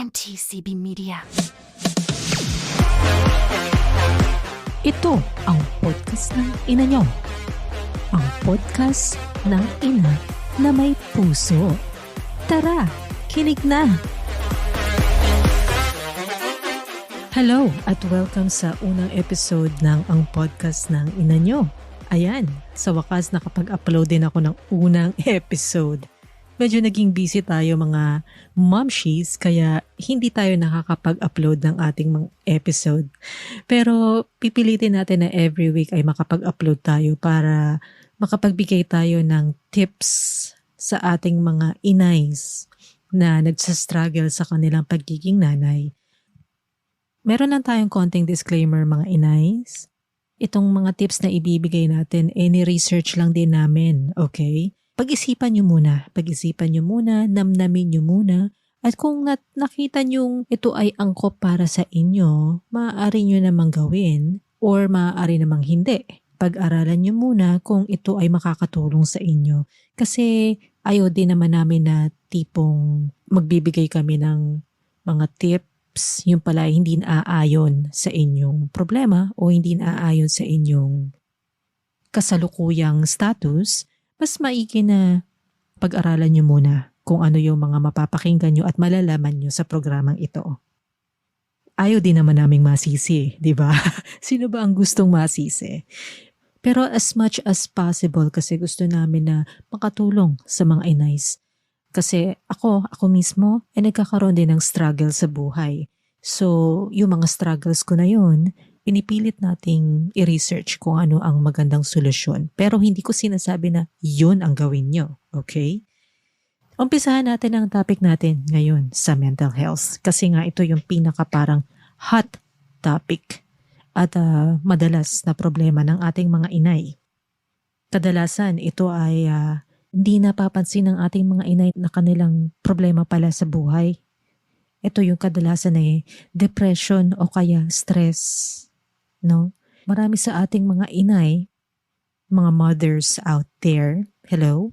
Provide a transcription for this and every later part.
NTCB Media. Ito ang podcast ng ina nyo. Ang podcast ng ina na may puso. Tara, kinig na! Hello at welcome sa unang episode ng ang podcast ng ina nyo. Ayan, sa wakas nakapag-upload din ako ng unang episode. Medyo naging busy tayo mga momshies kaya hindi tayo nakakapag-upload ng ating mga episode. Pero pipilitin natin na every week ay makapag-upload tayo para makapagbigay tayo ng tips sa ating mga inays na nagsastruggle sa kanilang pagiging nanay. Meron lang tayong konting disclaimer mga inays. Itong mga tips na ibibigay natin, any research lang din namin, okay? Pag-isipan nyo muna, pag-isipan nyo muna, namnamin nyo muna, at kung nat- nakita nyo ito ay angkop para sa inyo, maaari nyo namang gawin or maaari namang hindi. Pag-aralan nyo muna kung ito ay makakatulong sa inyo. Kasi ayaw din naman namin na tipong magbibigay kami ng mga tips, yung pala hindi naaayon sa inyong problema o hindi naaayon sa inyong kasalukuyang status, mas maigi na pag-aralan nyo muna kung ano yung mga mapapakinggan nyo at malalaman nyo sa programang ito. Ayaw din naman naming masisi, di ba? Sino ba ang gustong masisi? Pero as much as possible kasi gusto namin na makatulong sa mga inays. Kasi ako, ako mismo, ay nagkakaroon din ng struggle sa buhay. So, yung mga struggles ko na yun, pinipilit nating i-research kung ano ang magandang solusyon. Pero hindi ko sinasabi na yun ang gawin nyo. Okay? Umpisahan natin ang topic natin ngayon sa mental health. Kasi nga ito yung pinaka parang hot topic at ah, madalas na problema ng ating mga inay. Kadalasan ito ay ah, hindi napapansin ng ating mga inay na kanilang problema pala sa buhay. Ito yung kadalasan ay depression o kaya stress. No? Marami sa ating mga inay, mga mothers out there, hello,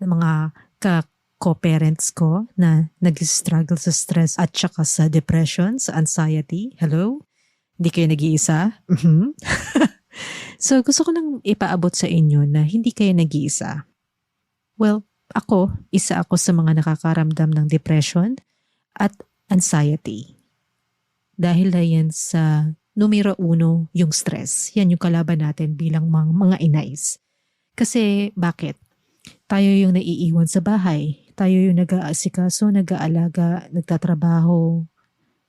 na mga ka co-parents ko na nag-struggle sa stress at saka sa depression, sa anxiety. Hello? Hindi kayo nag-iisa? Mhm. so gusto ko lang ipaabot sa inyo na hindi kayo nag-iisa. Well, ako, isa ako sa mga nakakaramdam ng depression at anxiety. Dahil na yan sa numero uno, yung stress. Yan yung kalaban natin bilang mga, mga inays. Kasi bakit? Tayo yung naiiwan sa bahay. Tayo yung nag-aasikaso, nag-aalaga, nagtatrabaho.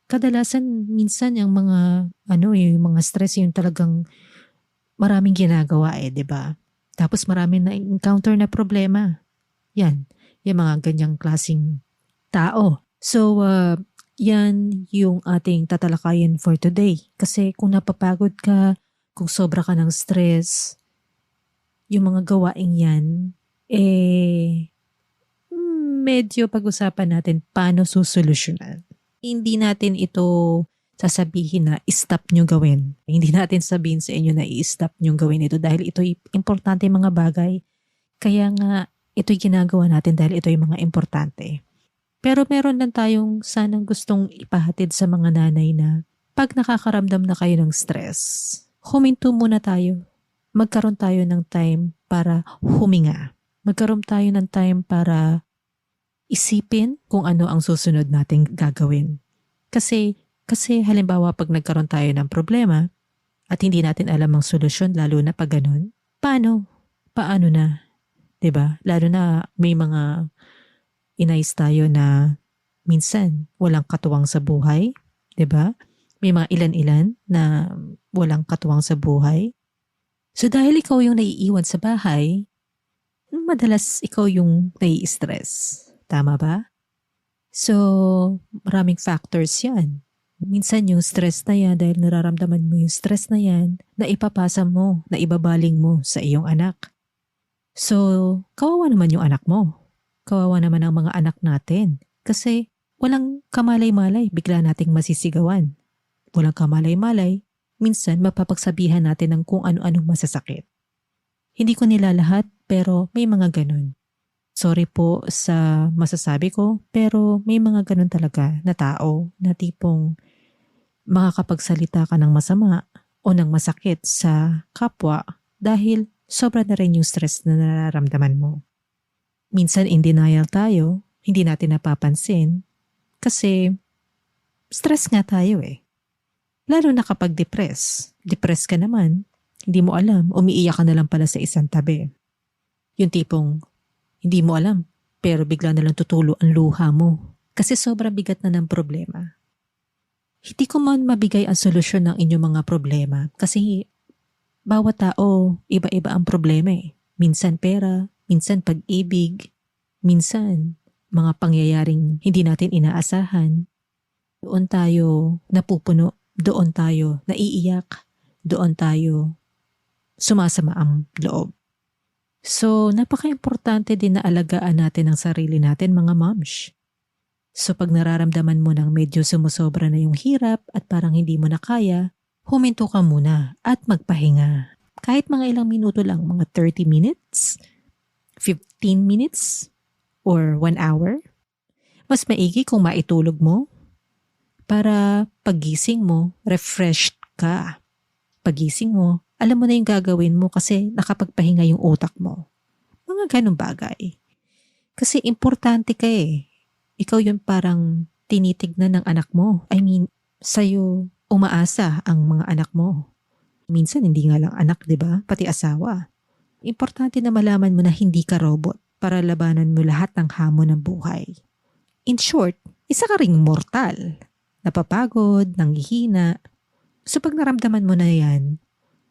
Kadalasan, minsan yung mga, ano, yung mga stress yung talagang maraming ginagawa eh, di ba? Tapos maraming na-encounter na problema. Yan, yung mga ganyang klasing tao. So, uh, yan yung ating tatalakayin for today. Kasi kung napapagod ka, kung sobra ka ng stress, yung mga gawaing yan, eh, medyo pag-usapan natin paano susolusyonan. Hindi natin ito sasabihin na stop nyo gawin. Hindi natin sabihin sa inyo na i-stop nyo gawin ito dahil ito importante mga bagay. Kaya nga, ito'y ginagawa natin dahil ito yung mga importante. Pero meron lang tayong sanang gustong ipahatid sa mga nanay na pag nakakaramdam na kayo ng stress, huminto muna tayo. Magkaroon tayo ng time para huminga. Magkaroon tayo ng time para isipin kung ano ang susunod nating gagawin. Kasi, kasi halimbawa pag nagkaroon tayo ng problema at hindi natin alam ang solusyon lalo na pag ganun, paano? Paano na? 'Di ba? Lalo na may mga inais tayo na minsan walang katuwang sa buhay, 'di ba? May mga ilan-ilan na walang katuwang sa buhay. So dahil ikaw yung naiiwan sa bahay, madalas ikaw yung nai-stress. Tama ba? So, maraming factors yan. Minsan yung stress na yan, dahil nararamdaman mo yung stress na yan, na ipapasa mo, na ibabaling mo sa iyong anak. So, kawawa naman yung anak mo. Kawawa naman ang mga anak natin. Kasi walang kamalay-malay, bigla nating masisigawan. Walang kamalay-malay, minsan mapapagsabihan natin ng kung ano-anong masasakit. Hindi ko nila lahat, pero may mga ganun. Sorry po sa masasabi ko, pero may mga ganun talaga na tao na tipong makakapagsalita ka ng masama o ng masakit sa kapwa dahil sobra na rin yung stress na nararamdaman mo. Minsan in denial tayo, hindi natin napapansin kasi stress nga tayo eh. Lalo na kapag depress. Depress ka naman, hindi mo alam, umiiyak ka na lang pala sa isang tabi. Yung tipong hindi mo alam, pero bigla na lang tutulo ang luha mo kasi sobrang bigat na ng problema. Hindi ko man mabigay ang solusyon ng inyong mga problema kasi bawat tao iba-iba ang problema eh. Minsan pera, minsan pag-ibig, minsan mga pangyayaring hindi natin inaasahan. Doon tayo napupuno, doon tayo naiiyak, doon tayo sumasama ang loob. So, napaka-importante din na alagaan natin ang sarili natin mga moms. So pag nararamdaman mo nang medyo sumusobra na yung hirap at parang hindi mo na kaya, huminto ka muna at magpahinga. Kahit mga ilang minuto lang, mga 30 minutes, 15 minutes, or 1 hour. Mas maigi kung maitulog mo para pagising mo, refreshed ka. Pagising mo, alam mo na yung gagawin mo kasi nakapagpahinga yung utak mo. Mga ganong bagay. Kasi importante ka eh. Ikaw yung parang tinitignan ng anak mo. I mean, sa'yo umaasa ang mga anak mo. Minsan hindi nga lang anak, di ba? Pati asawa. Importante na malaman mo na hindi ka robot para labanan mo lahat ng hamon ng buhay. In short, isa ka ring mortal. Napapagod, nanghihina. So pag naramdaman mo na yan,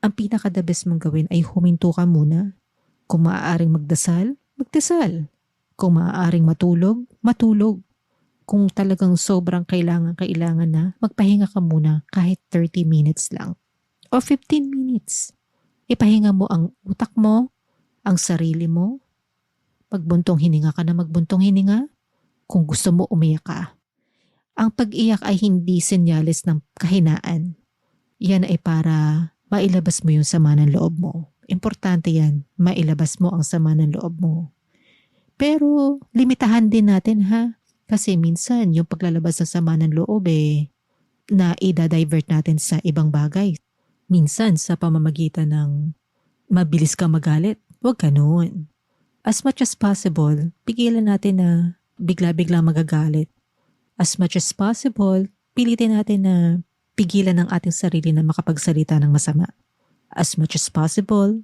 ang pinaka-the mong gawin ay huminto ka muna. Kung maaaring magdasal, magdasal. Kung maaaring matulog, matulog. Kung talagang sobrang kailangan-kailangan na, magpahinga ka muna kahit 30 minutes lang. O 15 minutes. Ipahinga mo ang utak mo, ang sarili mo. Pagbuntong hininga ka na magbuntong hininga. Kung gusto mo umiyak ka. Ang pag-iyak ay hindi senyales ng kahinaan. Yan ay para mailabas mo yung sama ng loob mo. Importante yan, mailabas mo ang sama ng loob mo. Pero limitahan din natin ha, kasi minsan yung paglalabas ng sama ng loob eh, na i-divert natin sa ibang bagay. Minsan sa pamamagitan ng mabilis ka magalit, huwag ganun. As much as possible, pigilan natin na bigla-bigla magagalit. As much as possible, pilitin natin na pigilan ng ating sarili na makapagsalita ng masama. As much as possible,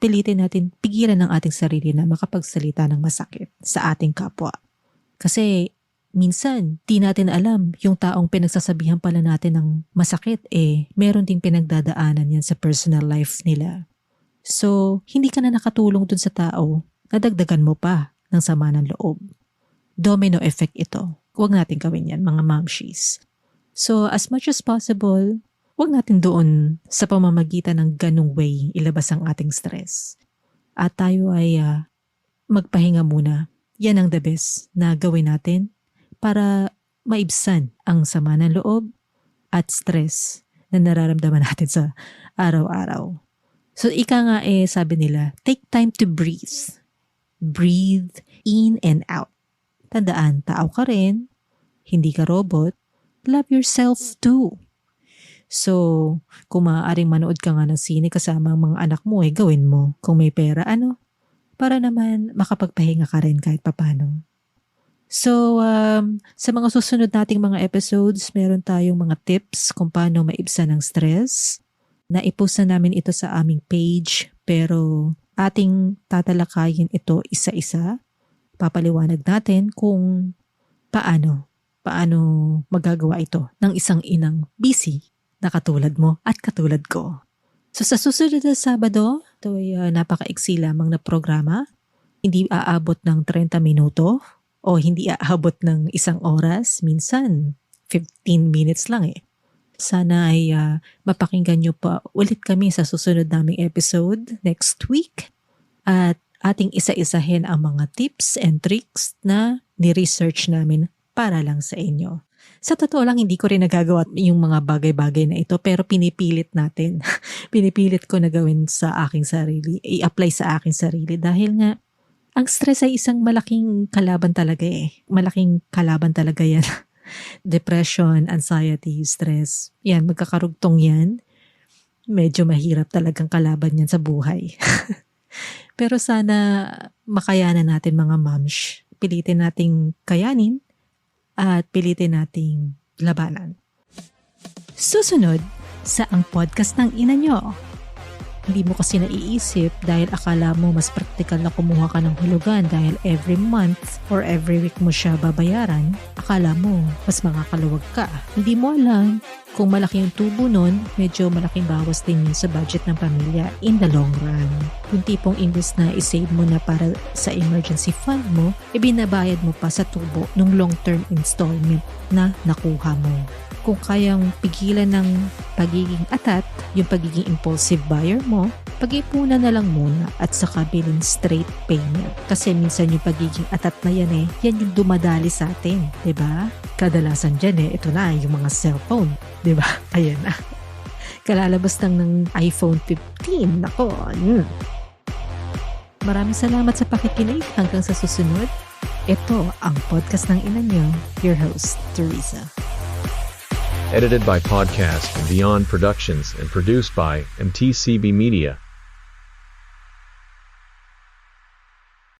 pilitin natin pigilan ng ating sarili na makapagsalita ng masakit sa ating kapwa. Kasi minsan, di natin alam yung taong pinagsasabihan pala natin ng masakit eh, meron ding pinagdadaanan yan sa personal life nila. So, hindi ka na nakatulong dun sa tao, nadagdagan mo pa ng sama ng loob. Domino effect ito. Huwag natin gawin yan, mga mamshies. So as much as possible, huwag natin doon sa pamamagitan ng ganong way ilabas ang ating stress. At tayo ay uh, magpahinga muna. Yan ang the best na gawin natin para maibsan ang sama ng loob at stress na nararamdaman natin sa araw-araw. So ika nga eh sabi nila, take time to breathe. Breathe in and out. Tandaan, tao ka rin, hindi ka robot, love yourself too. So, kung maaaring manood ka nga ng sine kasama ang mga anak mo, eh gawin mo. Kung may pera, ano? Para naman makapagpahinga ka rin kahit papano. So, um, sa mga susunod nating mga episodes, meron tayong mga tips kung paano maibsan ang stress. Naipost na namin ito sa aming page, pero ating tatalakayin ito isa-isa. Papaliwanag natin kung paano paano magagawa ito ng isang inang busy na katulad mo at katulad ko. So sa susunod na Sabado, ito ay uh, napaka-iksi lamang na programa. Hindi aabot ng 30 minuto o hindi aabot ng isang oras. Minsan, 15 minutes lang eh. Sana ay uh, mapakinggan nyo pa ulit kami sa susunod naming episode next week. At ating isa-isahin ang mga tips and tricks na ni-research namin para lang sa inyo. Sa totoo lang, hindi ko rin nagagawa yung mga bagay-bagay na ito pero pinipilit natin. pinipilit ko na gawin sa aking sarili, i-apply sa aking sarili dahil nga Ang stress ay isang malaking kalaban talaga eh. Malaking kalaban talaga yan. Depression, anxiety, stress. Yan, magkakarugtong yan. Medyo mahirap talagang kalaban yan sa buhay. Pero sana makayanan natin mga moms. Pilitin nating kayanin at pilitin nating labanan. Susunod sa ang podcast ng ina nyo. Hindi mo kasi naiisip dahil akala mo mas praktikal na kumuha ka ng hulugan dahil every month or every week mo siya babayaran. Akala mo mas makakaluwag ka. Hindi mo alam kung malaki yung tubo nun, medyo malaking bawas din yun sa budget ng pamilya in the long run. Kung tipong imbes na isave mo na para sa emergency fund mo, ibinabayad mo pa sa tubo ng long-term installment na nakuha mo kung kayang pigilan ng pagiging atat, yung pagiging impulsive buyer mo, pag-ipunan na lang muna at saka bilhin straight payment. Kasi minsan yung pagiging atat na yan eh, yan yung dumadali sa atin, ba? Diba? Kadalasan dyan eh, ito na yung mga cellphone, ba? Diba? Ayan na. Kalalabas lang ng iPhone 15. Nako, mm. Maraming salamat sa pakikinig. Hanggang sa susunod, ito ang podcast ng ina niyo, your host, Teresa. Edited by Podcast and Beyond Productions and produced by MTCB Media.